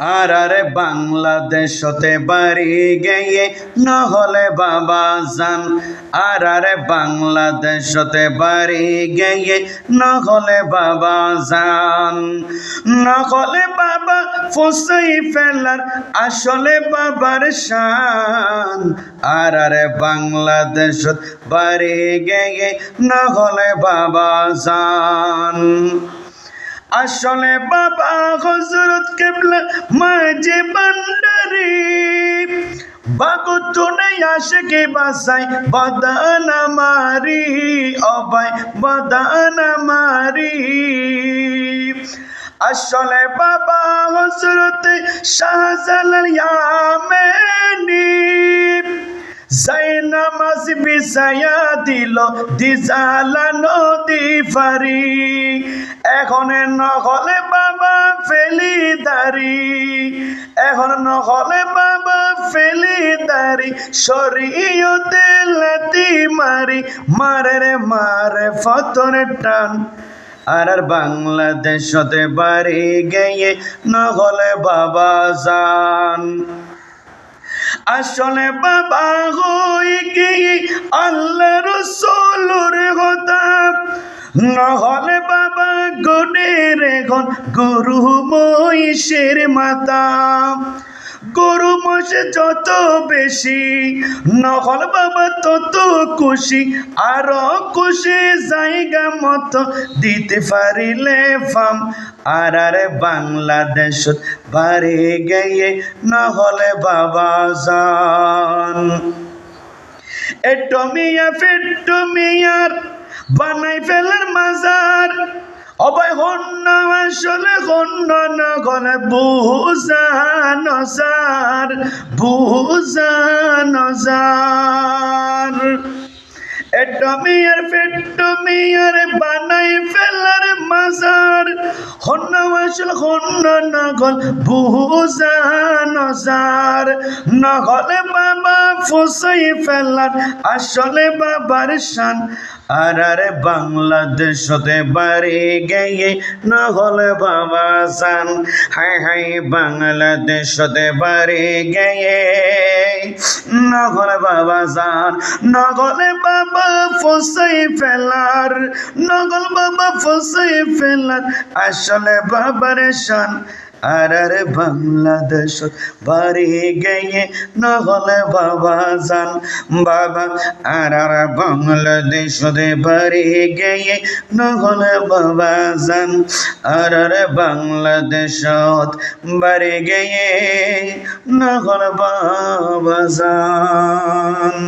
আর আরে বাংলাদেশতে বাড়ি গিয়ে নহলে বাবা যান। আর আরে বাংলাদেশতে বাড়ি গিয়ে নহলে বাবা যান। নহলে বাবা ফসাই ফেলার আসলে বাবার শান। আর আরে বাংলাদেশত বাড়ি গিয়ে নহলে বাবা যান। আসলে বাবা হজরত কেবলা মাঝে বান্ডারি বাগুতুনে আসে কে বাসাই বদানা মারি, অবাই বদানা মারি। আসলে বাবা হজরত শাহজালাল ইয়ামেনি বিছায়া দিল, দিজালা নদী ফারি। এখন নহলে বাবা ফেলি দারি এখন নহলে বাবা ফেলি দারি শরীয়তে লাতি মারি। মারে রে, মারে ফতরে টান। আর আর বাংলাদেশতে বাড়ি গিয়ে নহলে বাবা যান। আসলে বাবা হই কি আল্লাহ রসুলুর কথা। নহলে বাবা গনের এখন গরু মহিষের মাতা গরু মশে যত বেশি নহল বাবা তত খুশি, আরও খুশি জায়গা মতো দিতে পারিলে ফাম। আর আরে বাংলাদেশ বাড়ি গিয়ে নহলে বাবা যান এটমিয়া ফেটমিয়ার বানাই ফেলার মাজার অবয় হন্য আসলে হন্য না গলে বুঝান সার বুঝান সার বানাই ফেলার মাজার। হন্য আসল নগল বুঝান সার নগলে বাবা ফুসাই ফেলার আসলে বাবার শান। আর আরে বাংলাদেশ বাংলাদেশতে বাড়ি গিয়ে নহলে বাবা সান হাই হাই বাংলাদেশ বাংলাদেশতে বাড়ি গিয়ে নহলে বাবা যান নগলে বাবা ফসাই ফেলার নগল বাবা ফসাই ফেলার আসলে বাবার শান। আর বাংলাদেশ বাড়ি গিয়ে নহলে বাবা যান বাবা আর বাংলাদেশ বাড়ি গিয়ে নহলে বাবা যান আর আরে বাংলাদেশ বাড়ি গিয়ে নহলে বাবা যান